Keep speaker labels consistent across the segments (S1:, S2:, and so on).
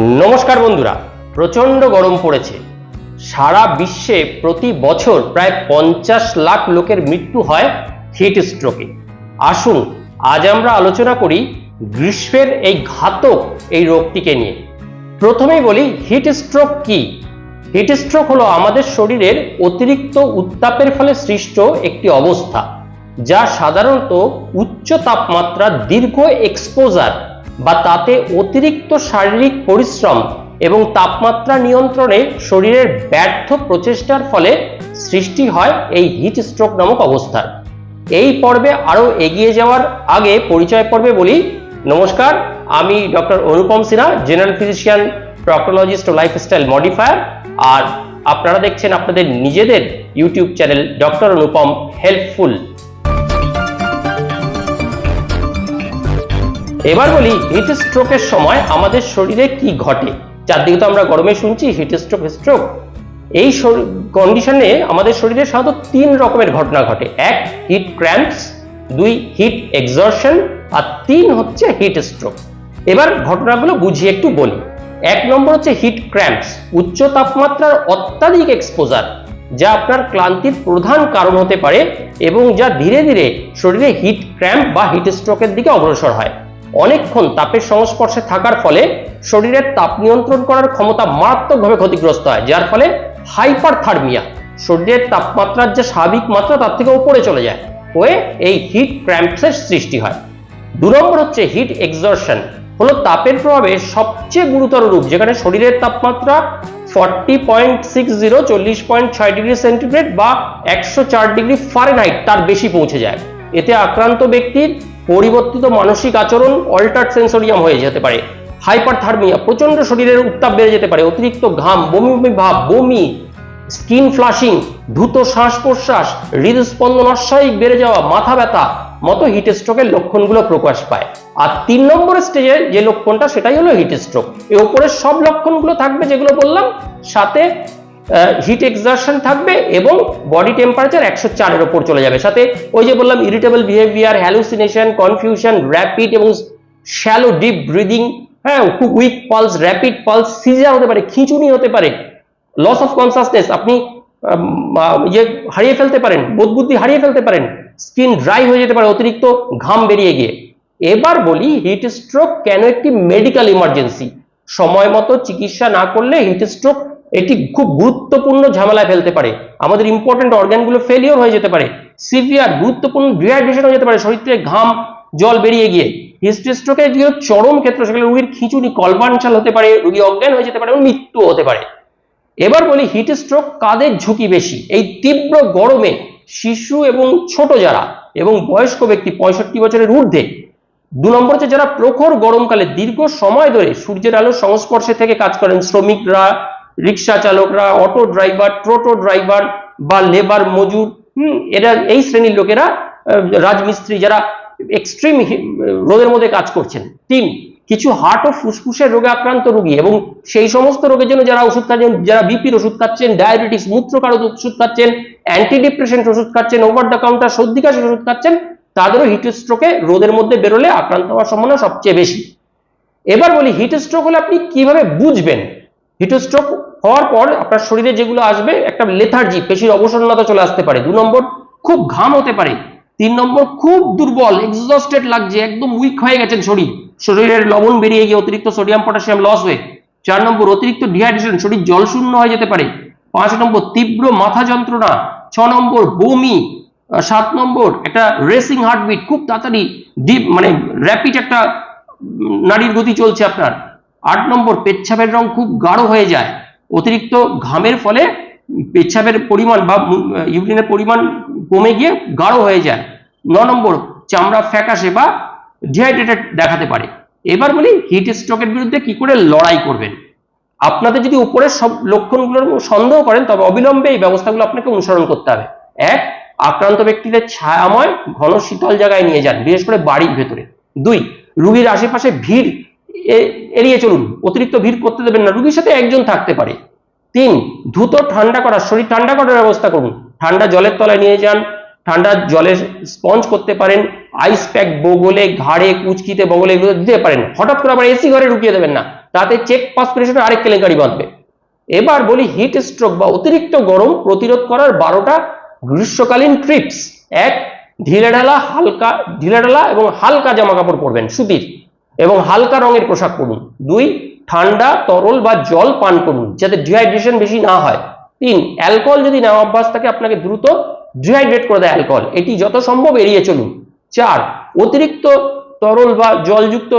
S1: নমস্কার বন্ধুরা প্রচণ্ড গরম পড়েছে। সারা বিশ্বে প্রতি বছর প্রায় পঞ্চাশ লাখ লোকের মৃত্যু হয় হিট স্ট্রোকে আসুন, আজ আমরা আলোচনা করি গ্রীষ্মের এই ঘাতক এই রোগটিকে নিয়ে। প্রথমেই বলি হিট স্ট্রোক কি? হিট স্ট্রোক হলো আমাদের শরীরের অতিরিক্ত উত্তাপের ফলে সৃষ্ট একটি অবস্থা, যা সাধারণত উচ্চ তাপমাত্রা দীর্ঘ এক্সপোজার বা তাতে অতিরিক্ত শারীরিক পরিশ্রম এবং তাপমাত্রা নিয়ন্ত্রণে শরীরের ব্যর্থ প্রচেষ্টার ফলে সৃষ্টি হয় এই হিট স্ট্রোক নামক অবস্থার এই পর্বে আরও এগিয়ে যাওয়ার আগে পরিচয় পর্বে বলি, নমস্কার, আমি doctor Anupam Sinha, general physician proctologist ও লাইফস্টাইল মডিফায়ার আর আপনারা দেখছেন আপনাদের নিজেদের YouTube channel doctor Anupam helpful. এবার বলি হিট স্ট্রোকের সময় আমাদের শরীরে কি ঘটে? চারদিকে তো আমরা গরমে শুনছি হিট স্ট্রোক স্ট্রোক এই কন্ডিশনে আমাদের শরীরে সাধারণত তিন রকমের ঘটনা ঘটে। এক হিট ক্র্যাম্পস দুই হিট এক্সর্শন আর তিন হচ্ছে হিট স্ট্রোক এবার ঘটনাগুলো বুঝিয়ে একটু বলি। এক নম্বর হচ্ছে হিট ক্র্যাম্পস উচ্চ তাপমাত্রার অত্যাধিক এক্সপোজার যা আপনার ক্লান্তির প্রধান কারণ হতে পারে এবং যা ধীরে ধীরে শরীরে হিট ক্র্যাম্প বা হিট স্ট্রোকের দিকে অগ্রসর হয়। অনেকক্ষণ তাপের সংস্পর্শে থাকার ফলে শরীরের তাপ নিয়ন্ত্রণ করার ক্ষমতা মারাত্মকভাবে ক্ষতিগ্রস্ত হয়, যার ফলে হাইপার থার্মিয়া শরীরের তাপমাত্রার যে স্বাভাবিক মাত্রা তার থেকে উপরে চলে যায় হয়ে এই হিট ক্র্যাম্পসের সৃষ্টি হয়। দু নম্বর হচ্ছে হিট এক্সর্শন, হলো তাপের প্রভাবে সবচেয়ে গুরুতর রূপ যেখানে শরীরের তাপমাত্রা ফর্টি পয়েন্ট সিক্স জিরো, চল্লিশ পয়েন্ট ছয় ডিগ্রি সেন্টিগ্রেড বা একশো চার ডিগ্রি ফারেনহাইট তার বেশি পৌঁছে যায়। এতে আক্রান্ত ব্যক্তির পরিবর্তিত মানসিক আচরণ অল্টার্ড সেন্সোরিয়াম হয়ে যেতে পারে। হাইপারথার্মিয়া প্রচণ্ড শরীরের উত্তাপ বেড়ে যেতে পারে। অতিরিক্ত ঘাম, বমি বমি ভাব, বমি স্কিন ফ্লাশিং দ্রুত শ্বাস প্রশ্বাস হৃদস্পন্দন অস্বাভাবিক বেড়ে যাওয়া, মাথা ব্যথা, মতো হিট স্ট্রোকের লক্ষণগুলো প্রকাশ পায়। আর তিন নম্বর স্টেজে যে লক্ষণটা, সেটাই হলো হিট স্ট্রোক এর উপরে সব লক্ষণগুলো থাকবে যেগুলো বললাম, সাথে হিট এক্সারশন থাকবে এবং বডি টেম্পারেচার একশো চারের ওপর চলে যাবে। সাথে ওই যে বললাম irritable behaviour hallucination confusion rapid এবং শ্যালো ডিপ ব্রিদিং হ্যাঁ খুব weak pulse rapid pulse seizure হতে পারে, খিঁচুনি হতে পারে লস অফ কনসাসনেস আপনি ইয়ে হারিয়ে ফেলতে পারেন বোধ বুদ্ধি হারিয়ে ফেলতে পারেন স্কিন ড্রাই হয়ে যেতে পারে, অতিরিক্ত ঘাম বেরিয়ে গিয়ে। এবার বলি হিট স্ট্রোক কেন একটি মেডিকেল ইমার্জেন্সি সময় মতো চিকিৎসা না করলে হিট স্ট্রোক এটি খুব গুরুত্বপূর্ণ ঝামেলায় ফেলতে পারে। আমাদের ইম্পর্টেন্ট অর্গানগুলো ফেলিওর হয়ে যেতে পারে সিভিয়ার গুরুত্বপূর্ণ ডিহাইড্রেশন হয়ে যেতে পারে, শরীর থেকে ঘাম, জল বেরিয়ে গিয়ে। হিস্ট্রি স্ট্রোকের যে চরম ক্ষেত্র সেখানে রোগীর খিঁচুনি কলবাঞ্চাল হতে পারে, রোগী অজ্ঞান হয়ে যেতে পারে, এবং মৃত্যু হতে পারে। এবার বলি হিট স্ট্রোক কাদের ঝুঁকি বেশি? এই তীব্র গরমে শিশু এবং ছোট যারা এবং বয়স্ক ব্যক্তি পঁয়ষট্টি বছরের ঊর্ধ্বে, দু নম্বর হচ্ছে যারা প্রখর গরমকালে দীর্ঘ সময় ধরে সূর্যের আলোর সংস্পর্শে থেকে কাজ করেন শ্রমিকরা রিক্সা চালকরা, অটো ড্রাইভার, টোটো ড্রাইভার বা লেবার মজুর এরা এই শ্রেণির লোকেরা রাজমিস্ত্রি যারা এক্সট্রিম রোদের মধ্যে কাজ করছেন। তিন, কিছু হার্ট ও ফুসফুসের রোগে আক্রান্ত রোগী এবং সেই সমস্ত রোগের জন্য যারা ওষুধ খাচ্ছেন, যারা বিপির ওষুধ খাচ্ছেন ডায়াবেটিস মূত্রকারক ওষুধ খাচ্ছেন অ্যান্টি ডিপ্রেশন ওষুধ খাচ্ছেন ওভার দ্য কাউন্টার সর্দি কাশির ওষুধ খাচ্ছেন, তাদেরও হিট স্ট্রোকে রোদের মধ্যে বেরোলে আক্রান্ত হওয়ার সম্ভাবনা সবচেয়ে বেশি। এবার বলি হিট স্ট্রোক হলে আপনি কীভাবে বুঝবেন? হিট স্ট্রোক হওয়ার পর আপনার শরীরে যেগুলো আসবে, একটা লেথার্জি পেশির অবসন্নতা চলে আসতে পারে। দু নম্বর, খুব ঘাম হতে পারে। তিন নম্বর, খুব দুর্বল এক্সস্টেড লাগছে, একদম উইক হয়ে গেছেন শরীর। শরীরের লবণ বেরিয়ে গিয়ে অতিরিক্ত সোডিয়াম পটাশিয়াম লস হয়ে। চার নম্বর, অতিরিক্ত ডিহাইড্রেশন শরীর জলশূন্য হয়ে যেতে পারে। পাঁচ নম্বর, তীব্র মাথা যন্ত্রণা। ছ নম্বর, বমি। সাত নম্বর, একটা রেসিং হার্টবিট খুব তাড়াতাড়ি ডিপ মানে র্যাপিড একটা নারীর গতি চলছে আপনার। আট নম্বর, পেচ্ছাপের রং খুব গাঢ় হয়ে যায়। অতিরিক্ত ঘামের ফলে পেচ্ছাপের পরিমাণ বা ইউরিনের পরিমাণ কমে গিয়ে গাঢ় হয়ে যায়। ন নম্বর, চামড়া ফ্যাকাশে বা ডিহাইড্রেটেড দেখাতে পারে। এবার বলি হিট স্ট্রোকের বিরুদ্ধে কি করে লড়াই করবেন? আপনাদের যদি উপরের সব লক্ষণগুলোর সন্দেহ করেন, তবে অবিলম্বে এই ব্যবস্থাগুলো আপনাকে অনুসরণ করতে হবে। এক, আক্রান্ত ব্যক্তিদের ছায়াময়, ঘন শীতল জায়গায় নিয়ে যান, বিশেষ করে বাড়ির ভেতরে। দুই, রুগীর আশেপাশে ভিড় এড়িয়ে চলুন। অতিরিক্ত ভিড় করতে দেবেন না। রুগীর সাথে একজন থাকতে পারে। তিন, দ্রুত ঠান্ডা করার, শরীর ঠান্ডা করার ব্যবস্থা করুন। ঠান্ডা জলের তলায় নিয়ে যান। ঠান্ডা জলে স্পঞ্জ করতে পারেন। আইস প্যাক, বগলে, ঘাড়ে, কুচকিতে, বগলে এগুলো দিতে পারেন। হঠাৎ করে আবার এসি ঘরে ঢুকিয়ে দেবেন না। তাতে চেক পাসপিরেশনের আরেক কেলেঙ্কারি বাঁধবে। এবার বলি হিট স্ট্রোক বা অতিরিক্ত গরম প্রতিরোধ করার বারোটা গ্রীষ্মকালীন ট্রিপস। এক, ঢিলেঢালা, হালকা, ঢিলেঢালা এবং হালকা জামা কাপড় পরবেন। সুতির। এবং হালকা রঙের পোশাক পরুন। দুই, ঠান্ডা, তরল বা জল পান করুন, যাতে ডিহাইড্রেশন বেশি না হয়। তিন, অ্যালকোহল যদি নেওয়া অভ্যাস থাকে, আপনাকে দ্রুত ডিহাইড্রেট করে দেয় অ্যালকোহল। এটি যত সম্ভব এড়িয়ে চলুন। চার, অতিরিক্ত তরল বা জলযুক্ত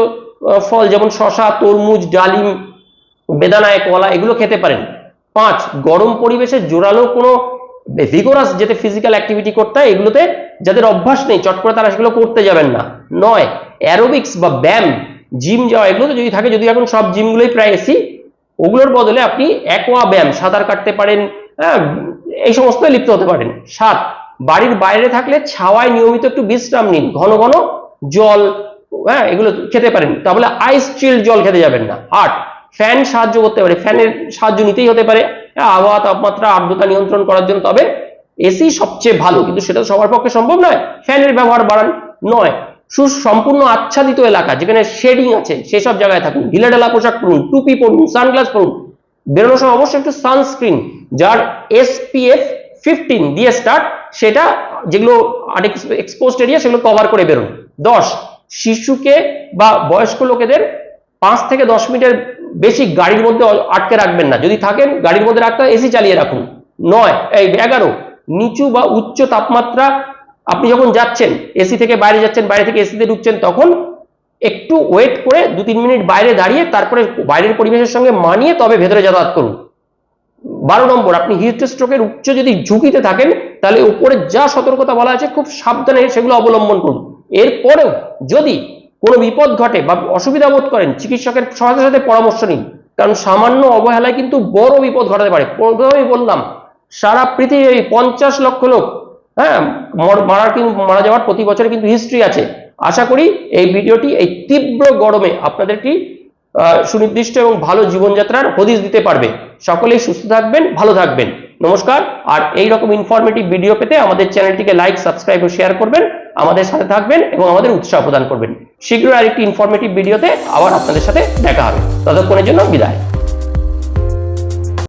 S1: ফল যেমন শশা, তরমুজ, ডালিম বেদানায় কলা এগুলো খেতে পারেন। পাঁচ, গরম পরিবেশে জোরালো কোনো ভিগোরাস যেতে ফিজিক্যাল অ্যাক্টিভিটি করতে হয়, এগুলোতে যাদের অভ্যাস নেই, চট করে তারা সেগুলো করতে যাবেন না। নয় অ্যারোবিক্স বা ব্যায়াম জিম যাওয়া এগুলোতে যদি থাকে যদি এখন সব জিমগুলোই প্রায় এসি ওগুলোর বদলে আপনি অ্যাকোয়া ব্যায়াম সাঁতার কাটতে পারেন হ্যাঁ এই সমস্ত লিপ্ত হতে পারেন। সাত বাড়ির বাইরে থাকলে ছাওয়ায় নিয়মিত একটু বিশ্রাম নিন। ঘন ঘন জল হ্যাঁ এগুলো খেতে পারেন। তাহলে আইস চিল জল খেতে যাবেন না। আট ফ্যান সাহায্য করতে পারে। ফ্যানের সাহায্য নিতেই হতে পারে। হ্যাঁ, আবহাওয়া তাপমাত্রা আর্দ্রতা নিয়ন্ত্রণ করার জন্য। তবে এসি সবচেয়ে ভালো কিন্তু সেটা সবার পক্ষে সম্ভব নয়। ফ্যানের ব্যবহার বাড়ান। নয় সুসম্পূর্ণ আচ্ছাদিত এলাকা, যেখানে শেডিং আছে, সেসব জায়গায় থাকুন। ঢিলাঢালা পোশাক পরুন, টুপি পরুন, সানগ্লাস পরুন। বেরোনোর সময় অবশ্যই একটু সানস্ক্রিন যার এসপিএফ ফিফটিন দিয়ে স্টার্ট সেটা যেগুলো এক্সপোজড এরিয়া সেগুলো কভার করে বেরোন। দশ, শিশুকে বা বয়স্ক লোকেদের পাঁচ থেকে দশ মিনিটের বেশি গাড়ির মধ্যে আটকে রাখবেন না। যদি থাকেন, গাড়ির মধ্যে রাখতে এসি চালিয়ে রাখুন। নয়, এই এগারো, নিচু বা উচ্চ তাপমাত্রা আপনি যখন যাচ্ছেন এসি থেকে বাইরে যাচ্ছেন, বাইরে থেকে এসিতে ঢুকছেন, তখন একটু ওয়েট করে দু তিন মিনিট বাইরে দাঁড়িয়ে তারপরে বাইরের পরিবেশের সঙ্গে মানিয়ে তবে ভেতরে যাতায়াত করুন। বারো নম্বর, আপনি হিট স্ট্রোকের উচ্চ যদি ঝুঁকিতে থাকেন, তাহলে উপরে যা সতর্কতা বলা আছে খুব সাবধানে সেগুলো অবলম্বন করুন। এরপরেও যদি কোনো বিপদ ঘটে বা অসুবিধা বোধ করেন, চিকিৎসকের সাথে সাথে পরামর্শ নিন। কারণ সামান্য অবহেলায় কিন্তু বড় বিপদ ঘটাতে পারে। প্রথমেই বললাম, সারা পৃথিবী পঞ্চাশ লক্ষ লোক হ্যাঁ মর- মারা কিন্তু মারা যাওয়ার প্রতি বছরে কিন্তু হিস্ট্রি আছে। আশা করি এই ভিডিওটি এই তীব্র গরমে আপনাদেরকে সুনির্দিষ্ট এবং ভালো জীবনযাত্রার হদিশ দিতে পারবে। সকলেই সুস্থ থাকবেন, ভালো থাকবেন। নমস্কার, আর এই রকম ইনফরমেটিভ ভিডিও পেতে আমাদের চ্যানেলটিকে লাইক সাবস্ক্রাইব ও শেয়ার করবেন, আমাদের সাথে থাকবেন এবং আমাদের উৎসাহ প্রদান করবেন। শীঘ্রই আরেকটি ইনফরমেটিভ ভিডিওতে আবার আপনাদের সাথে দেখা হবে। ততক্ষণের জন্য বিদায়।